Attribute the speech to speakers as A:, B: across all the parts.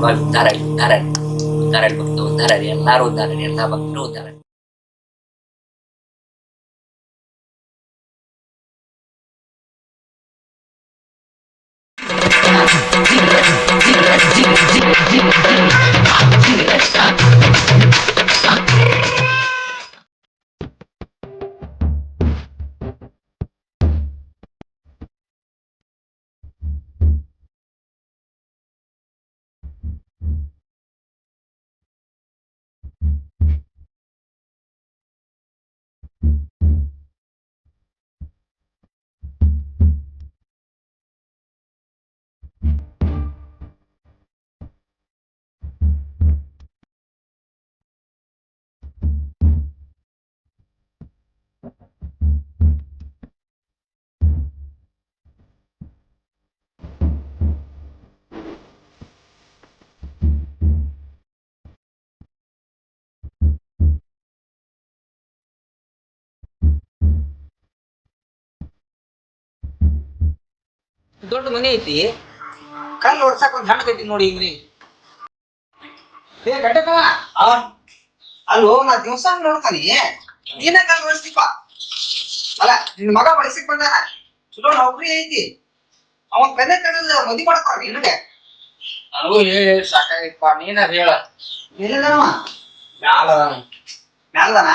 A: ಭಕ್ತರು ಚೆನ್ನಾಗಿ ನಡಿಬೇಕು ಕಾಯಿ ಎಲ್ಲ ಚಲೋ ಉದ್ಧಾರ ಆಗಿ ಉದ್ಧಾರ ಆಗಿ ಉದ್ಧಾರ ಆಗಿ ಭಕ್ತ ಉದ್ಧಾರ ಆಗಿ
B: ದೊಡ್ಡ ಮನೆ ಐತಿ. ಕಲ್ಲು ಹೊಡ್ಸಕ್ ಒಂದ್ ಹಣ್ಣು ಕಟ್ಟಿ ನೋಡಿ ಹಿಂಗ್ರಿ ಏ ಗಡ್ಡಕ್ಕ? ಅಲ್ಲೋ ನಾ ದಿವಸ ನೋಡ್ತಾನಿ ನೀನ ಕಲ್ಲು ಹೊಡ್ಸಿಪ್ಪ ಅಲ್ಲ ನಿನ್ ಮಗ ಬಡಿಸಕ್ ಬಂದ. ಚಲೋ ನೌಕರಿ ಐತಿ. ಅವನ್ ಬೆನ್ನ ಕಡದ ಮದಿ ಮಾಡ್ತಾರ ನಿನಗೆ
C: ನನಗೂ ಹೇಳಿ ಸಾಕಾಗಿಪ್ಪ ನೀನ ಹೇಳ.
B: ಎಲ್ಲಿದಾನವ
C: ಮ್ಯಾಲ
B: ಮ್ಯಾಲ್ದಾನ?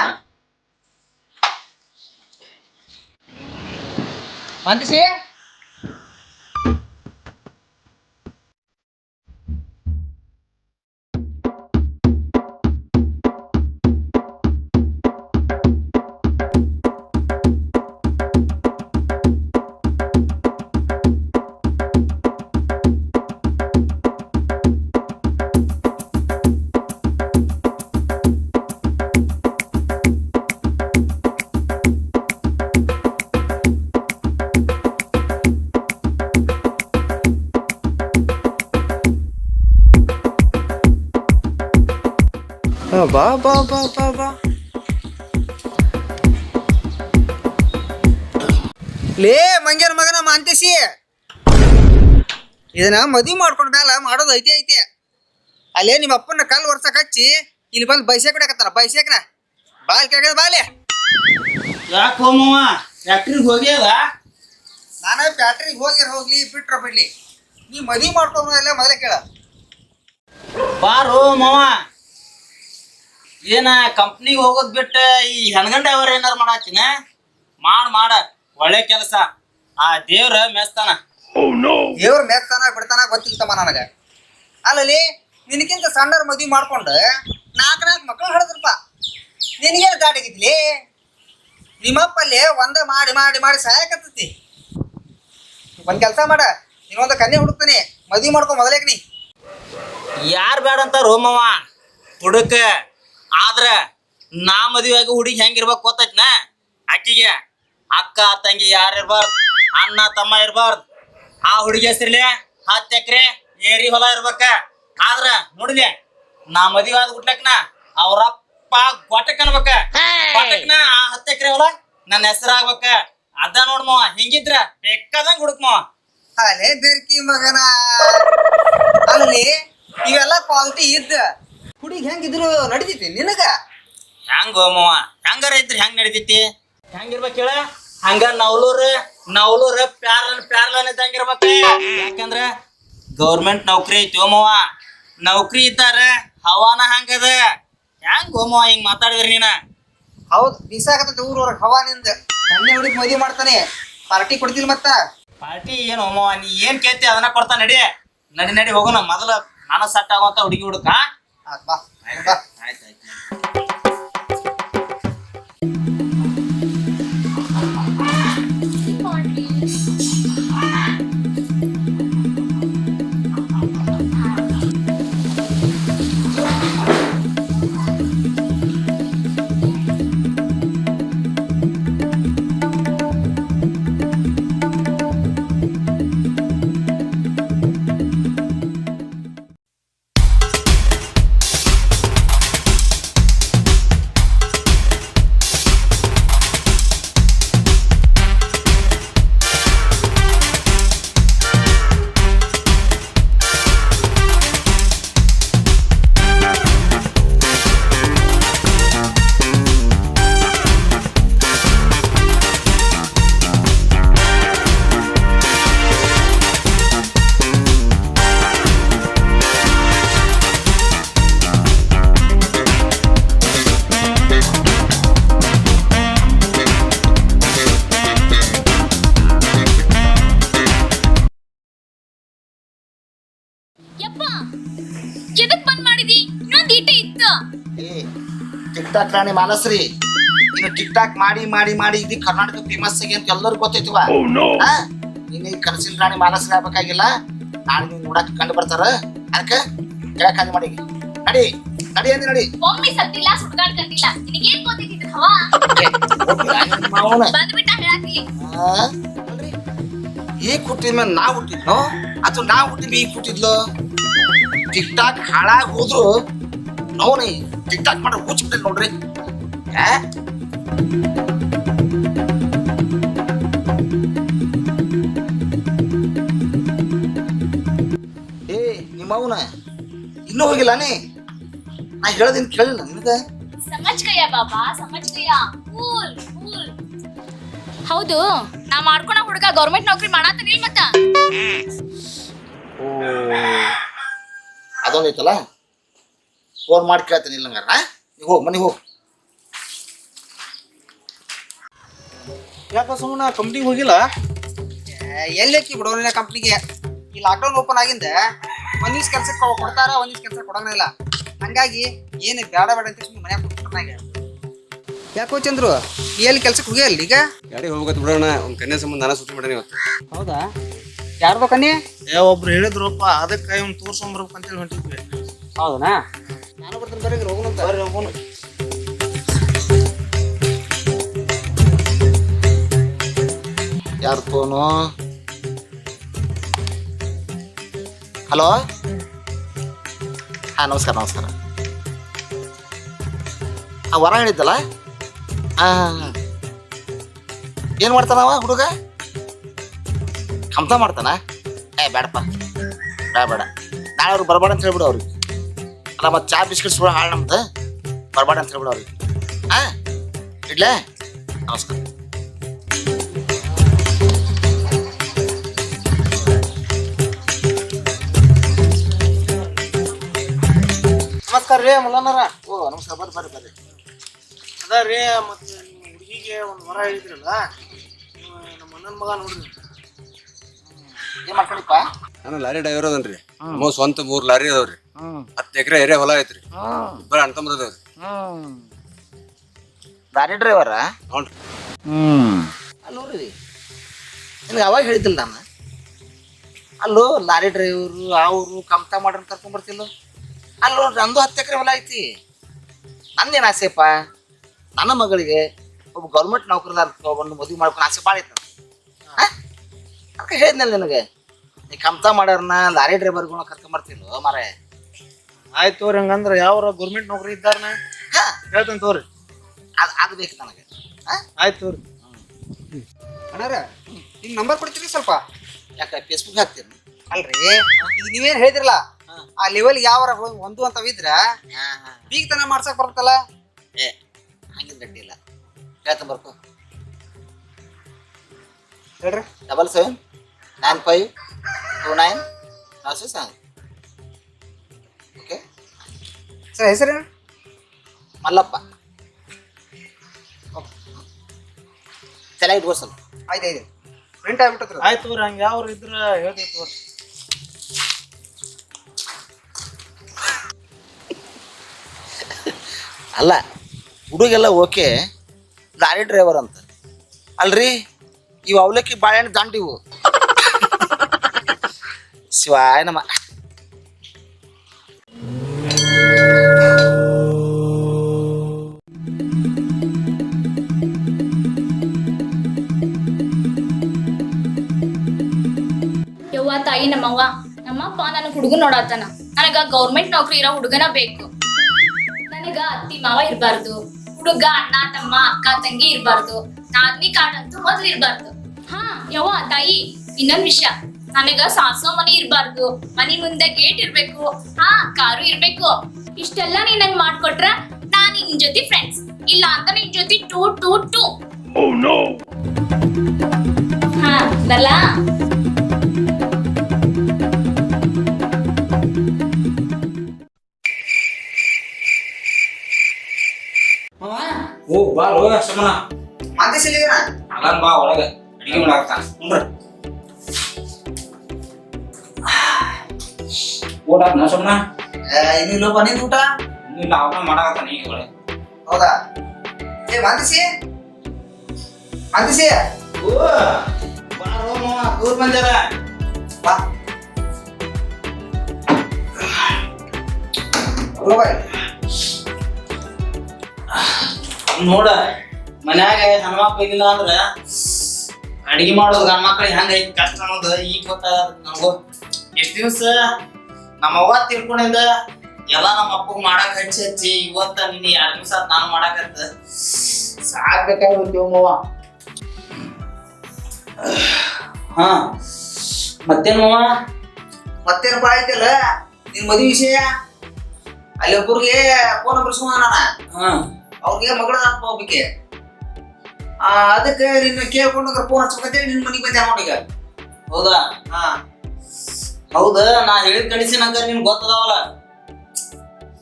B: ಮಂತಿಸಿ
D: ಬಾ ಬಾ ಬಾ ಬಾ ಬಾ.
B: ಲೇ ಮಂಗ್ಯನ ಮಗನ ಮಾಂತಿಸಿ ಇದನ್ನ ಮದ್ವಿ ಮಾಡ್ಕೊಂಡ ಮೇಲೆ ಮಾಡೋದು ಐತಿ ಐತಿ. ಅಲ್ಲೇ ನಿಮ್ಮ ಅಪ್ಪನ ಕಲ್ಲು ವರ್ಷಕ್ ಹಚ್ಚಿ ಇಲ್ಲಿ ಬಂದು ಬೈಸೇಕ್ ಬಿಡಕತ್ತಾರ ಬೈಸೇಕ್ನ ಬಾಲ್ ಕೆಳಗದ ಬಾಲೆ.
C: ಯಾಕೆ ಹೋಮವ ಫ್ಯಾಕ್ಟ್ರಿಗೆ ಹೋಗ್ಯದ
B: ನಾನೇ ಫ್ಯಾಕ್ಟ್ರಿಗೆ ಹೋಗಿರ ಹೋಗ್ಲಿ ಬಿಟ್ರ ಬಿಡ್ಲಿ. ನೀ ಮಾಡ್ಕೊಂಡ ಮೇಲೆ ಮೊದಲೇ ಕೇಳ.
C: ಬಾರೋ ಮಾವ ಏನ ಕಂಪ್ನಿಗೆ ಹೋಗೋದ್ ಬಿಟ್ಟ ಈ ಹೆಣ್ಗಂಡ ಅವ್ರ ಏನಾರ ಮಾಡಾತಿನ? ಮಾಡ್ ಮಾಡ ಒಳ್ಳೆ ಕೆಲಸ. ಆ ದೇವ್ರ ಮೆಸ್ತಾನ.
B: ದೇವ್ರ ಮೆಸ್ತಾನ ಬಿಡ್ತಾನ ಗೊತ್ತಿಲ್ತಮ್ಮ ನನಗ. ಅಲ್ಲಲ್ಲಿ ನಿನಗಿಂತ ಸಣ್ಣರ್ ಮದ್ವಿ ಮಾಡ್ಕೊಂಡು ನಾಲ್ಕು ನಾಲ್ಕು ಮಕ್ಕಳು ಹಡದ್ರಪ್ಪ ನಿನಗೇನು ಗಾಡಿಗಿದ್ಲಿ ನಿಮ್ಮಪ್ಪಲ್ಲಿ ಒಂದ ಮಾಡಿ ಮಾಡಿ ಮಾಡಿ ಸಹಾಯಕತ್ತೈತಿ ಒಂದ್ ಕೆಲಸ ಮಾಡ ನೀನೊಂದು ಕನ್ನಿ ಹುಡುಕ್ತೀನಿ ಮದ್ವಿ ಮಾಡ್ಕೊ ಮೊದಲೇಕ್ ನೀ.
C: ಯಾರ್ ಬೇಡ ಅಂತಾರ ಹೋಮವ ಹುಡುಕ. ಆದ್ರ ನಾ ಮದುವೆಯಾಗಿ ಹುಡುಗಿ ಹೆಂಗಿರ್ಬೇಕು ಗೊತ್ತೈತ್ನ? ಅಕ್ಕಿಗೆ ಅಕ್ಕ ತಂಗಿ ಯಾರು ಇರ್ಬಾರ್ದು? ಅಣ್ಣ ತಮ್ಮ ಇರ್ಬಾರ್ದು? ಆ ಹುಡುಗಿ ಹೆಸರ್ಲೆ ಹತ್ತು ಎಕರೆ ಏರಿ ಹೊಲ ಇರ್ಬೇಕ. ಆದ್ರ ನೋಡಿದೆ ನಾ ಮದುವೆ ಆದ ಹುಟ್ಲಕ್ನ ಅವ್ರಪ್ಪ ಗೊಟ್ಟಕ್ ಅನ್ಬೇಕ. ಗೊಟ್ಟಕ್ನ ಆ ಹತ್ತು ಎಕರೆ ಹೊಲ ನನ್ನ ಹೆಸರಾಗ್ಬೇಕ. ಅದ ನೋಡ್ಮವ ಹಿಂಗಿದ್ರ ಬೇಕಾದಂಗ ಹುಡುಕ್
B: ಅಲೆ ಬೆರ್ಕಿ ಮಗನ. ಅಲ್ಲಿ ಇವೆಲ್ಲ ಕ್ವಾಲಿಟಿ ಇದ್ದ. ಹುಡುಗಿ ಹೆಂಗಿದ್ರು ನಡಿತೈತಿ ನಿನಗ?
C: ಹೆಂಗ ಮಾವ ಹೆಂಗಾರ ಇದ್ರ ಹೆಂಗ್ ನಡಿತೈತಿ? ಹೆಂಗಿರ್ಬೇಕು ಹೇಳ? ಹಂಗ ನವ್ಲೂರ್ ನವ್ಲೂರ್ ಪ್ಯಾರ್ಲನ್ ಪ್ಯಾರ್ಲನ್ ಇದ್ದಂಗಿರ್ಬೇಕ ಯಾಕಂದ್ರ ಗೌರ್ಮೆಂಟ್ ನೌಕರಿ ಐತಿ ಓಮವ್ವ ನೌಕರಿ ಇದ್ದಾರ ಹವಾನ ಹಂಗದ. ಹೆಂಗ್ ಓಮವ ಹಿಂಗ್ ಮಾತಾಡಿದ್ರಿ ನೀನ?
B: ಹೌದು ಬಿಸಾಕತ್ತೈತಿ ಊರ್ ಹವಾ ನಿಂದ. ಕನ್ಯೆ ಹುಡುಗಿ ಮದುವೆ ಮಾಡ್ತಾನೆ. ಪಾರ್ಟಿ ಕೊಡ್ತಿಲ್ ಮತ್ತ?
C: ಪಾರ್ಟಿ ಏನು ಓಮವ ನೀ ಏನ್ ಕೇಳ್ತಿ ಅದನ್ನ ಕೊಡ್ತಾ ನಡಿ. ನಡಿ ನಡಿ ಹೋಗೋಣ ಮೊದಲ ನಾನು ಸಟ್ ಆಗುವಂತ ಹುಡುಗಿ ಹುಡುಕ.
B: ಆತ್ ಬಾ ಬಾ
C: ಆಯ್ತಾಯ್ತು
D: ಯಪ್ಪ ಎದಕ್ ಬಂದ್ ಮಾಡಿದಿ? ಇನ್ನೊಂದ್ ಈಟ ಇತ್ತು.
E: ಏ ಟಿಕ್ ಟಾಕ್ ರಾಣಿ ಮಾಲಸ್ರಿ ನೀನು ಟಿಕ್ ಟಾಕ್ ಮಾಡಿ ಮಾಡಿ ಮಾಡಿ ಇಡೀ ಕರ್ನಾಟಕ ಫೇಮಸ್ ಆಗಿ ಅಂತ ಎಲ್ಲರಿಗೂ ಗೊತ್ತೈತಿವ. ಆ? ನೀನು ಈ ಕನಸಿನ ರಾಣಿ ಮಾಲಸ್ರಿ ಆಗ್ಬೇಕಾಗಿಲ್ಲ. ನಾಳೆ ನೀನು ನೋಡಕ್ ಕಂಡು ಬರ್ತಾರ. ಅದಕ್ಕೆ ಕೆಳ ಖಾಲಿ ಮಾಡಿ. ನಡಿ ನಡಿ ಅಂದಿ ನಡಿ.
D: ಒಮ್ಮೆ ಸತ್ತಿಲ್ಲ ಸುಡ್ಗಾಡ್ಕಂತಿಲ್ಲ ನಿನಗೇನ್ ಗೊತ್ತಿದ್ದ ಹವಾ. ಬಂದ್ಬಿಟ್ಟ ಹೇಳಾತಿಲಿ
E: ಆ? ಈ ಹುಟ್ಟಿದ ಮೇಲೆ ನಾ ಹುಟ್ಟಿದ್ನೋ? ಅಥವಾ ನಾ ಹುಟ್ಟಿದ್ ಈ ಹುಟ್ಟಿದ್ಲು ಟಿಕ್ ಟಾಕ್ ಹಾಳಾಗಿ ಹೋದ್ರು ನೋನಿ ಟಿಕ್ ಟಾಕ್ ಮಾಡ್ರೆ ಹುಚ್ಚಿಬಿಟ್ಟೆ ನೋಡ್ರಿ. ಆ? ಏ ನಿಮ್ಮ ಅವನ ಇನ್ನೂ ಹೋಗಿಲ್ಲ ನೀ? ನಾ ಹೇಳದಿನ್ ಕೇಳಿಲ್ಲ ನಿನಗ?
D: ಸಮಜ್ ಗಯ ಬಾಬಾ ಸಮಜ್ ಕೂಲ್ ಕೂಲ್. ಹೌದು ನಾ ಮಾಡ್ಕೊಳ ಹುಡುಗ ಗೌರ್ಮೆಂಟ್ ನೌಕರಿ ಮಾಡತ್ತೀನಿ ಮತ್ತ?
E: ಓ. ಅದೊಂದೈತಲ್ಲ ಫೋನ್ ಮಾಡಿ ಕೇಳ್ತೀನಿ ಇಲ್ಲ ಹಂಗಾರ ನೀವು ಹೋಗಿ ಮನೆಗೆ ಹೋಗಿ.
C: ಯಾಕೋ ಸುಮ್ಮನೆ ಕಂಪ್ನಿಗೆ ಹೋಗಿಲ್ಲ?
B: ಎಲ್ಲಿಕ್ಕೆ ಬಿಡೋಣ ಕಂಪ್ನಿಗೆ ಈ ಲಾಕ್ಡೌನ್ ಓಪನ್ ಆಗಿಂದ ಒಂದಿಷ್ಟು ಕೆಲಸ ಕೆಲ್ಸಕ್ಕೆ ಕೊಡ್ತಾರ ಒಂದಿಷ್ಟು ಕೆಲಸ ಕೊಡೋಣ ಇಲ್ಲ. ಹಂಗಾಗಿ ಏನು ಬೇಡ ಬೇಡ ಅಂತ ಸುಮ್ಮನೆ ಮನ್ಯಾಗ ಕೂತ್ಕೊಂಡಾಗ. ಯಾಕೋ ಚಂದ್ರು ನೀ ಎಲ್ಲಿ ಕೆಲ್ಸಕ್ಕೆ ಅಲ್ಲಿ ಈಗ
F: ಗಾಡಿ ಹೋಗ್ಬೇಕಂತ ಬಿಡೋಣ ಒಂದು ಕನ್ಯಾ ಸಂಬಂಧ ನಾನು ಸುಟ್ಟಿ ಮಾಡೀನಿ ಇವತ್ತು.
B: ಹೌದಾ? ಯಾರ್ದೋ ಕನ್ನಿ
C: ಏ ಒಬ್ರು ಹೇಳಿದ್ರಪ್ಪ ಅದಕ್ಕೆ ಇವ್ನು ತೋರ್ಸ್ಕೊಂಬರ್ಬೇಕು ಅಂತೇಳಿ ಹೊಂಟಿದ್ವಿ.
B: ಹೌದನಾ? ನಾನು ಬರ್ತೀನಿ ಬರ್ರಿ ರೋಗನಂತ
C: ಬರ್ರಿ ಹೋಗೋಣ.
E: ಯಾರು ಫೋನು? ಹಲೋ? ಹಾಂ ನಮಸ್ಕಾರ ನಮಸ್ಕಾರ. ಆ ವರ ಹೇಳಿದ್ದಲ್ಲ? ಹಾಂ ಏನು ಮಾಡ್ತಾನವ ಹುಡುಗ? ಕಮ್ತ ಮಾಡ್ತಾನ? ಏ ಬೇಡಪ್ಪ ಬೇಡ ಬೇಡ ನಾಳೆ ಅವ್ರಿಗೆ ಬರಬೇಡ ಅಂತ ಹೇಳ್ಬಿಡು ಅವ್ರಿಗೆ ಅಲ್ಲ, ಮತ್ತೆ ಚಾ, ಬಿಸ್ಕಿಟ್ಸ್ ಕೂಡ ಹಾಳು ನಮ್ದು. ಬರಬೇಡ ಅಂತ ಹೇಳ್ಬಿಡು ಅವ್ರಿಗೆ ಹಾಂ ಇಡ್ಲೇ? ನಮಸ್ಕಾರ.
C: ನಮಸ್ಕಾರ ರೀ, ಮುಲ್ಲಣ್ಣರ.
E: ಓ, ನಮಸ್ಕಾರ. ಬರ್ರಿ ಬರ್ರಿ ಬರ್ರಿ.
C: ಅದ ರೀ, ಮತ್ತೆ ನಿಮ್ಮ ಹುಡುಗಿಗೆ ಒಂದು ವರ ಹೇಳಿದ್ರಲ್ಲ, ನಮ್ಮ ಅಣ್ಣನ ಮಗ ನೋಡ್ರಿ
E: ಏನ್ ಮಾಡ್ಕೊಂಡಿಪ್ಪ
F: ನಾನು ಲಾರಿ ಡ್ರೈವರ್ ಅದನ್ರಿ. ನಮ್ಮ ಸ್ವಂತ ಮೂರ್ ಲಾರಿ ಅದಾವ್ರಿ. ಹತ್ತು ಎಕರೆ ಏರಿಯಾ ಹೊಲ ಐತ್ರಿ. ಇಬ್ಬರ ಅಣ್ಣ ತಮ್ಮದ ಅದಾವ್ರಿ.
E: ಡ್ರೈವರ್ ಡ್ರೈವರ?
F: ನೋಡ್ರಿ
E: ಹ್ಮ್. ಅಲ್ಲಿ ನೋಡ್ರಿ ನಿನಗೆ ಅವಾಗ ಹೇಳಿದ್ದಿಲ್ಲ ನಾನು. ಅಲ್ಲೋ ಲಾರಿ ಡ್ರೈವರು ಅವರು ಕಮ್ತಾ ಮಾಡ್ರ ಕರ್ಕೊಂಡ್ಬರ್ತಿಲ್ಲ ಅಲ್ಲಿ ನೋಡ್ರಿ ನಂದು ಹತ್ತು ಎಕರೆ ಹೊಲ ಐತಿ. ನಂದೇನು ಆಸೆಪ್ಪ? ನನ್ನ ಮಗಳಿಗೆ ಒಬ್ಬ ಗೌರ್ಮೆಂಟ್ ನೌಕರದಾರ ಮದುವೆ ಮಾಡ್ಕೊಂಡು ಆಸೆ ಭಾಳ ಐತೆ ಅದಕ್ಕೆ ಹೇಳಿದ್ನಲ್ಲ ನಿನಗೆ? ನೀ ಕಮ್ತಾ ಮಾಡ್ಯಾರನ್ನ ಲಾರಿ ಡ್ರೈವರ್ಗಳನ್ನ ಕರ್ಕೊಂಬರ್ತಿಲ್ಲ ಮಾರೇ.
C: ಆಯ್ತು ತೋರಿ ಹಂಗಂದ್ರೆ ಯಾವ ಗೌರ್ಮೆಂಟ್ ನೌಕರಿ ಇದ್ದಾರನ
E: ಹಾಂ.
C: ಹೇಳ್ತೇನೆ ತೋರಿ.
E: ಅದು ಅದು ಬೇಕು ನನಗೆ. ಹಾಂ?
C: ಆಯ್ತು ತೋರಿ.
B: ಅಣ್ಣಾರ ನಿಮ್ಮ ನಂಬರ್ ಕೊಡ್ತೀರಿ ಸ್ವಲ್ಪ.
E: ಯಾಕೆ ಫೇಸ್ಬುಕ್ ಹಾಕ್ತೀನಿ
B: ಅಲ್ರಿ ಈಗ ನೀವೇನು ಹೇಳಿದ್ರಲ್ಲ ಆ ಲೆವೆಲ್ ಯಾವ ಒಂದು ಅಂತವಿದ್ರ ಬೀಗ್ತನ ಮಾಡ್ಸಕ್ ಬರ್ತಲ್ಲ
E: ಏ ಹಂಗಿನ ಗಡ್ಡಿ ಇಲ್ಲ ಹೇಳ್ತಾ ಬರ್ಕೋ.
B: ಹೇಳ್ರಿ.
E: Double seven nine five two nine ನಾವು ಸಿಕ್ಸ್ ಓಕೆ
B: ಸರ್ ಹೆಸರೇನು?
E: ಮಲ್ಲಪ್ಪ. ತಲೆ ಇಟ್ಕೋ ಸ್ವಲ್ಪ.
B: ಆಯ್ತು ಆಯ್ತು ಪ್ರಿಂಟ್ ಆಗ್ಬಿಟ್ಟದ್ರ
C: ಆಯ್ತು ಅವ್ರು ಹಂಗೆ ಯಾವ ಇದ್ರೆ ಹೇಳ್ತೇವೆ ತೋರಿ
E: ಅಲ್ಲ ಹುಡುಗೆಲ್ಲ ಓಕೆ ಲಾರಿ ಡ್ರೈವರ್ ಅಂತ. ಅಲ್ರಿ? ಇವು ಅವಲಕ್ಕಿ ಬಾಳೆಹಣ್ಣು ದಂಡ ಇವು. ಶಿವಾಯ ನಮ್ಮ
D: ಯವ್ವ ತಾಯಿ ನಮ್ಮವ್ವ ನಮ್ಮಪ್ಪ ನನ್ನ ಹುಡುಗ ನೋಡತ್ತಾನ ನನಗ ಗೌರ್ಮೆಂಟ್ ನೌಕರಿ ಇರೋ ಹುಡುಗನ ಬೇಕು. ನನಗ ಅತ್ತಿ ಮಾವ ಇರಬಾರ್ದು. ಹುಡುಗ ಅಣ್ಣ ತಮ್ಮ ಅಕ್ಕ ತಂಗಿ ಇರಬಾರ್ದು. ನಾದ್ನಿ ಕಾರ್ಡ್ ಅಂತ ಮೊದ್ಲು ಇರ್ಬಾರ್ದು. ಹಾ ಯವ್ವ ತಾಯಿ ಇನ್ನೊಂದ್ ವಿಷಯ. ನನಗ ಸಾಸೋ ಮನೆ ಇರ್ಬಾರ್ದು. ಮನಿ ಮುಂದೆ ಗೇಟ್ ಇರ್ಬೇಕು. ಹಾ ಕಾರು ಇರ್ಬೇಕು. ಇಷ್ಟೆಲ್ಲ ನೀನ್ ನಂಗ್ ಮಾಡ್ಕೊಟ್ರ ನಾನು ನಿನ್ ಜೊತೆ ಫ್ರೆಂಡ್ಸ್ ಇಲ್ಲ ಅಂತ ನಿನ್ ಜೊತೆ ಟೂ ಟೂ ಟೂ. ಹಾ ಬರ್ಲಾ?
A: ಓ ಬಾ ಹೋಗ ಮತ್ತೆ
B: ಮಾದೇಶಿಲಿಗನ
A: ಅಲ್ಲ ಬಾ ಒಳಗ. ಅಡಿಗೆ ಮಾಡಾಕ್ತಾನ
C: ಊಟ ನಾ ಸುಮ್ಮನ
B: ಇನ್ನು ಇಲ್ಲೋ ಬಂದಿದ್ದು ಊಟ
C: ಇಲ್ಲ ಅವನ ಮಾಡಾಕತ್ತಾನ ಈಗ ಒಳ್ಳೆ
B: ಹೌದಾ ಏ ಮಂದಿಸಿ ಮಂದಿಸಿ
C: ದೂರ ಬಂದ್ಯಾರ
B: ಬಾ ಬಾಯ್
C: ನೋಡ ಮನ್ಯಾಗ ಹೆಣ್ಮಕ್ಳು ಇಲ್ಲ ಅಂದ್ರ ಅಡಿಗೆ ಮಾಡೋದು ಗಂಡ ಮಕ್ಳಿಗೆ ಹೆಂಗ ಐತಿ ಕಷ್ಟ ಅನ್ನೋದು ಈಗ ಗೊತ್ತಾಗ ನಮಗೂ. ಎಷ್ಟು ದಿವ್ಸ ನಮ್ಮ ಅವ್ವ ತಿಳ್ಕೊಂಡಿದ್ದ ಎಲ್ಲ ನಮ್ಮ ಅಪ್ಪಗೆ ಮಾಡಕ್ ಹಚ್ಚಿ ಹಚ್ಚಿ ಇವತ್ತ ನಿನ್ನೆ ಎರಡು ದಿವ್ಸ ನಾನು ಮಾಡಕತ್ತ ಸಾಕ್ಬೇಕಾಗ್ಬಿಟ್ಟು ಅವ್ವ ಹಾ ಮತ್ತೇನವ್ವ
B: ಮತ್ತೇನಪ್ಪ ಆಯ್ತಲ್ಲ ನಿನ್ ಮದುವೆ ವಿಷಯ? ಅಲ್ಲಿ ಒಬ್ಬರಿಗೆ ಫೋನ್ ನಂಬರ್ ನಾನು
C: ಹಾ.
B: ಅವ್ರಿಗೆ ಮಗಳ ಹೋಗ್ಬೇಕೆ ಆ ಅದಕ್ಕೆ ನಿನ್ನ ಕೇಳ್ಕೊಂಡು ಫೋನ್ ಹಚ್ಬೇಕಂತೇಳಿ ನಿನ್ ಮನೆಗೆ ಬಂದೆ ಈಗ.
C: ಹೌದಾ?
B: ಹಾ.
C: ಹೌದ ನಾ ಹೇಳಿದ ಕಂಡೀಷನ್ ಅಂತ ನಿನ್ ಗೊತ್ತದಾವಲ್ಲ?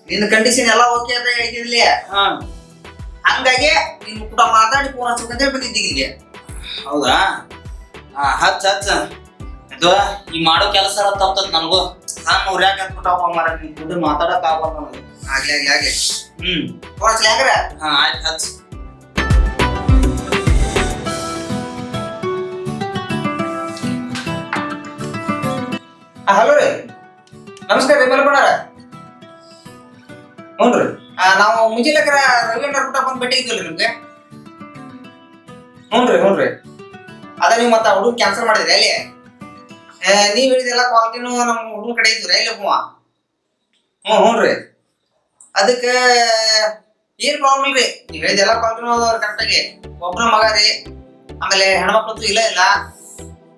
B: ನಿನ್ನ ಕಂಡೀಷನ್ ಎಲ್ಲ ಓಕೆ ಅಂತ ಹೇಳಿದ್ಲಿ
C: ಹಾ.
B: ಹಂಗಾಗಿ ನಿನ್ ಕೂಡ ಮಾತಾಡಿ ಫೋನ್ ಹಚ್ಬೇಕಂತೇಳಿ ಬಂದಿದ್ದೀಗ ಇಲ್ಲಿ
C: ಹೌದಾ? ಹಾ ಹಚ್ಚ ಹಚ್ಚ. ಇದು ಈ ಮಾಡೋ ಕೆಲಸ ತಪ್ತದ ನನಗೂ. ನಾನು ಉರ್ಯಾಕ ಹತ್ಬಿಟ್ಟಪ್ಪ ಮಾರ ನಿನ್ ದುಡ್ಡು ಮಾತಾಡಕ್ ಆಗಲ್ಲ ನನಗೆ.
B: ಆಗ್ಲಿ ಆಗ್ಲಿ ಆಗ್ಲಿ.
C: ಹ್ಮ್.
B: ಫೋನ್ ಹಂಗಾರ?
C: ಹಾ ಆಯ್ತು ಹಚ್ಚ.
B: ಹಲೋ ರೀ. ನಮಸ್ಕಾರ ರೀ ಮಲ್ಪಣಾರ ಹ್ಞೂ ರೀ. ನಾವು ಮುಂಜಿಲಕರ ರವೀಂದ್ರ ಪುಟ್ಟ ಬಂದು ಭೇಟಿ ಇದ್ದಿಲ್ಲ ನಿಮ್ಗೆ? ಹ್ಞೂ ರೀ ಹ್ಞೂ ರೀ. ಅದ ನೀವು ಮತ್ತೆ ಹುಡುಗ ಕ್ಯಾನ್ಸಲ್ ಮಾಡಿದ್ರಿ, ಅಲ್ಲಿ? ನೀವು ಹೇಳಿದೆಲ್ಲ ಕ್ವಾಲಿಟಿನೂ ನಮ್ಮ ಹುಡುಗ ಕಡೆ ಇದ್ವಿ ಅಲ್ಲಿ ಒಬ್ಬವ ಹ್ಞೂ ಹ್ಞೂ ರೀ. ಅದಕ್ಕೆ, ಏನು ಪ್ರಾಬ್ಲಮ್ ಇಲ್ರಿ? ನೀವು ಹೇಳಿದೆಲ್ಲ ಕ್ವಾಲಿಟಿನೂ ಕರೆಕ್ಟಾಗಿ ಒಬ್ಬನ ಮಗ ರೀ, ಆಮೇಲೆ ಹೆಣ್ಮಕ್ಳಂತೂ ಇಲ್ಲ ಇಲ್ಲ.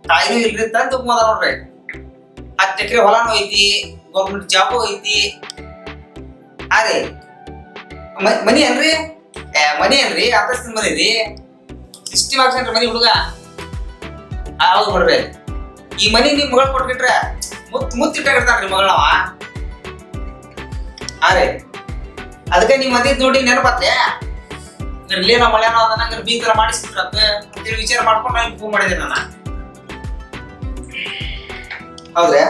B: ತಾಯಿನೂ ಇಲ್ರಿ, ತಂದು ಅದ ನೋಡ್ರಿ. ಹತ್ತು ಎಕರೆ ಹೊಲಾನು ಐತಿ ಗೌರ್ಮೆಂಟ್ ಜಾಬು ಐತಿ. ಅರೆ ಮನಿ ಏನ್ರಿ? ಮನಿ ಏನ್ರಿ? ಆಕಸ್ಮಿಕ ಮನಿ ರೀ. ಸಿಸ್ಟಮ್ ಹಾಕ್ಸೇನ್ರಿ ಮನಿ ಹುಡುಗ? ಹೌದು ನೋಡ್ರಿ ಈ ಮನಿ ನಿಮ್ ಮಗಳು ಕೊಟ್ಬಿಟ್ರೆ ಮುತ್ ಮುತ್ತಿಟ್ಟಾಗಿರ್ತಾನ್ರಿ ಮಗಳವ ಅರೆ ಅದಕ್ಕೆ ನಿಮ್ಮ ಮದಿ ನೋಡಿ ನೆನಪತ್ತೆ ಇರ್ಲಿ ನಮ್ಮ ಮಳೆನೋ ಅದನ್ನ ಬೀತರ ಮಾಡಿಸ್ಬಿಟ್ರತ್ತ ಅಂತೇಳಿ ವಿಚಾರ ಮಾಡ್ಕೊಂಡು ನಾನು ಫೋನ್ ಮಾಡಿದೆ ನಾನು. ಹೌದ್ರಾ?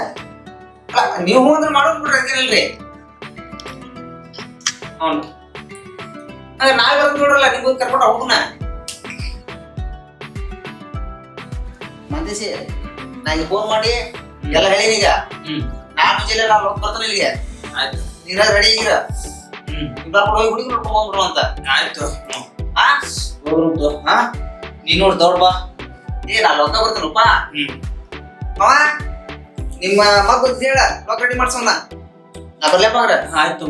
B: ನೀವು ಅಂದ್ರೆ ಮಾಡೋದು ಬಿಡ್ರಿ ಹಂಗೇನಿಲ್ರಿ ಹ್ಞೂ ಅಂದ್ರೆ ನಾಳೆ ಬರೋದು ನೋಡ್ರಲ್ಲ ನಿಮ್ಗೆ ಕರ್ಕೊಂಡು ಹೋಗುಣ ನಾ. ನಂಗೆ ಫೋನ್ ಮಾಡಿ ಎಲ್ಲ ಹೇಳೀನಿ ಈಗ. ನಾನು ಜಿಲ್ಲೆ ನಾನು ಹೋಗಿ ಬರ್ತಾನೆ ಇಲ್ಲಿಗೆ.
C: ಆಯ್ತು.
B: ನೀರ ರೆಡಿ ಆಗಿರ
C: ಹ್ಮ್.
B: ಇಬ್ಬರು ಹೋಗಿ ಹುಡುಗಿ ನೋಡ್ಕೊಂಡು ಹೋಗ್ಬಿಡು ಅಂತ.
C: ಆಯ್ತು.
B: ಹಾ
C: ಹೋಗ್ರಂತು
B: ಹಾ
C: ನೀನು ನೋಡಿ ದೊಡ್ಡ ಬಾ.
B: ಏ ನಾ ಲೊಕ್ಕ ಬರ್ತಾನಪ್ಪ.
C: ಹ್ಮ್.
B: ಅವ ನಿಮ್ಮ ಮಗು ಹೇಳ ಮಗ ರೆಡಿ ಮಾಡ್ಸೋಣ. ನಾ ಬರ್ಲಪ್ಪ ಅವ್ರ
C: ಆಯ್ತು.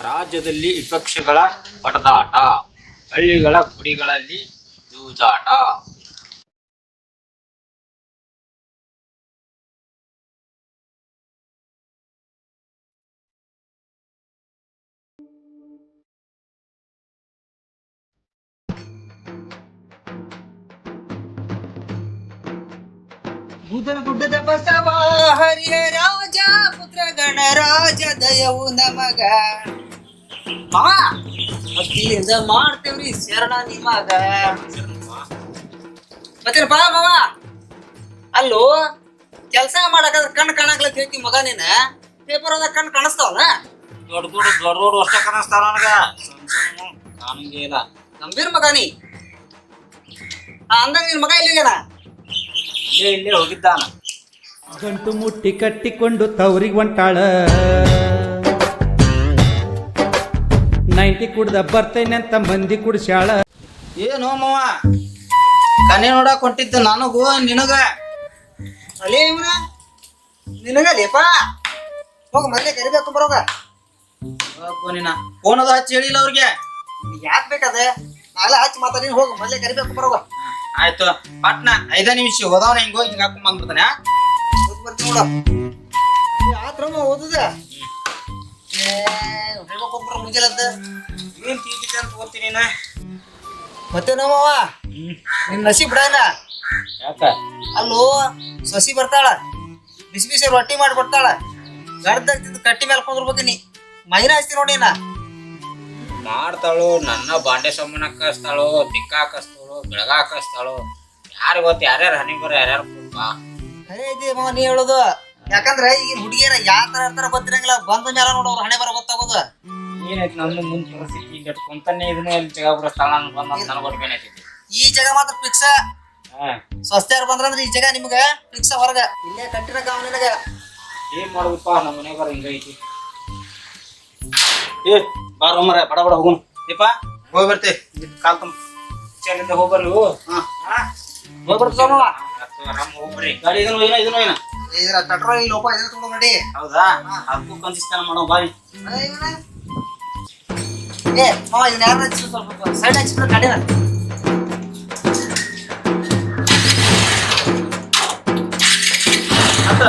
C: ರಾಜ್ಯದಲ್ಲಿ ವಿಪಕ್ಷಗಳ ಪಟದಾಟ ಹಳ್ಳಿಗಳ ಗುಡಿಗಳಲ್ಲಿ ಜೂಜಾಟ
B: ಗುಡ್ಡದ ಬಸವ ಹರಿಯ ರಾಜ ಪುತ್ರ ಗಣರಾಜ ದಯವು ನಮಗ. ಮಾವ ಭಕ್ತಿಯಿಂದ ಮಾಡ್ತೇವ್ರಿ ಶರಣ ನಿಮಗ. ಬಾ ಮಾವ. ಅಲ್ಲೋ ಕೆಲಸ ಮಾಡಕಾದ್ರೆ ಕಣ್ಣು ಕಾಣಕ್ಲಕ್ ಹೇಳ್ತಿ ಮಗ ನೀನ. ಪೇಪರ್ ಅದ ಕಣ್ಣು ಕಾಣಿಸ್ತಾವಲ್ಲ?
C: ದೊಡ್ಡ ದೊಡ್ಡ ದೊಡ್ಡ ದೊಡ್ಡ ವರ್ಷ ಕಾಣಿಸ್ತಾರ ನನಗ. ಕಾಣಂಗೇ ಇಲ್ಲ
B: ನಂಬೀರ್ ಮಗ ನೀ. ಆ, ಅಂದಂಗ ನಿನ್ ಮಗ ಇಲ್ಲಿಗೇನ
C: ಇಲ್ಲೇ ಇಲ್ಲೇ ಹೋಗಿದ್ದಾನ.
G: ಗಂಟು ಮುಟ್ಟಿ ಕಟ್ಟಿಕೊಂಡು ತವರಿಗೆ ಹೊಂಟಾಳ ನೈಂಟಿ ಕುಡ್ದ ಬರ್ತೇನೆ ಅಂತ ಮಂದಿ ಕುಡ್ಸ್ಯಾಳ.
C: ಏನು ಮಾವ? ಕನೆ ನೋಡಕ್ ಹೊಂಟಿದ್ದು ನನಗೂ ನಿನಗ.
B: ಅಲೇ ಇವನ? ನಿನಗ ಲೇಪ ಹೋಗ ಮನೆ ಕರಿಬೇಕು ಬರೋಗ.
C: ನಿನ್ನ ಫೋನ್ ಅದು ಹಚ್ಚಿ ಹೇಳಿಲ್ಲ ಅವ್ರಿಗೆ.
B: ಯಾಕೆ ಬೇಕದ? ನಾಳೆ ಹಚ್ಚಿ ಮಾತಾಡಿ ಹೋಗು ಮೊದಲೇ ಕರಿಬೇಕು ಬರೋಗ.
C: ಆಯ್ತು ಪಟ್ನ ಐದ ನಿಮಿಷ ಓದವನ ಹಿಂಗ ಹಿಂಗ ಹಾಕೊಂಡ್ ಬಂದ್ಬಿಡ್ತಾನೆ
B: ಹೋಗಿ ಬರ್ತೀನಿ ನೋಡು. ಆತ್ರಮ್ಮ ಓದದ? ಮುಂಜಾನದ
C: ಏನ್ ತೀರ್ತಿದ್ದೆ ಅಂತ ಓದ್ತೀನಿ ನಾ
B: ಮತ್ತೆ ನಮ್ಮವ್ವ ನಿನ್ ನಸಿ ಬಿಡಲ್ಲ?
C: ಯಾಕ?
B: ಅಲ್ಲೋ ಸಸಿ ಬರ್ತಾಳ. ಬಿಸಿ ಬಿಸಿ ರೊಟ್ಟಿ ಮಾಡಿ ಕೊಡ್ತಾಳ. ಗಡ್ದ ಕಟ್ಟಿ ಮೇಲೆ ಕುಂದ್ರಬೇಕು ನೀ. ಮೈನ ಹಚ್ತಿ ನೋಡಿ ನಾ
C: ಮಾಡ್ತಾಳು ನನ್ನ ಬಾಂಡೆ ಸೊಮ್ಮನ ಕಸ್ತಾಳು ತಿಕ್ಕ ಹಾಕಸ್ತಾಳು. ಬೆಳಗಾಕ ಸ್ಥಳ ಯಾರು ಗೊತ್ತ ಯಾರ್ಯಾರು ಹನಿ ಬರ ಯಾರ್ಯಾರು
B: ಖರೆ ಐತಿ ಮಾವ ನೀ ಹೇಳೋದು. ಯಾಕಂದ್ರೆ ಈಗ ಹುಡುಗಿಯರ ಯಾವ ತರ ಇರ್ತಾರ ಗೊತ್ತಿರಂಗಿಲ್ಲ. ಬಂದ ಮೇಲೆ ನೋಡೋರು ಹಣೆ ಬರ ಗೊತ್ತಾಗೋದು.
C: ಏನೈತಿ ನನ್ನ ಮುಂದ್ ಪರಿಸ್ಥಿತಿ ಈಗ ಕುಂತಾನೆ ಇದನ್ನ ಎಲ್ಲಿ ಜಗ ಬಿಡೋ ಸ್ಥಳ ನನ್ ಬಂದ ನನಗೆ ಗೊತ್ತೇನೈತಿ
B: ಈ ಜಗ ಮಾತ್ರ ಫಿಕ್ಸ್ ಸ್ವಸ್ಥ್ಯಾರ ಬಂದ್ರಂದ್ರೆ ಈ ಜಗ ನಿಮ್ಗ ಫಿಕ್ಸ್ ಹೊರಗ. ಇಲ್ಲೇ ಕಟ್ಟಿನ ಕಾವ್ ನಿನಗ.
C: ಏನ್ ಮಾಡ್ಬೇಕಪ್ಪ ನಮ್ಮ ಮನೆಗಾರ ಹಿಂಗೈತಿ ಏ ಬಾರ ಮರ ಬಡ ಬಡ ಹೋಗುಣ. ಏಪ ಹೋಗಿ ಬರ್ತೆ. ಕಾಲ್ ತುಂಬ ಚರಿಂದ ಹೋಗಲು? ಹೋಗ್ಬರ್ತಾವ ಗಾಡಿ ಇದನ್ನು ಏನ ಇದನ್ನು ಏನ.
B: ಇದರ ತಟ್ರ ಈ ಲೋಪ ಇದನ್ನ ತಗೊಂಡು
C: ಹೌದಾ? ಅದಕ್ಕೂ ಕಂದಿಸ್ತಾನ ಮಾಡೋ ಬಾರಿ.
B: ಏ ಮಾ ಇದನ್ನ ಯಾರು ಸ್ವಲ್ಪ ಸೈಡ್ ಹಚ್ಚಿದ್ರೆ ಗಾಡಿನ ಅಂತ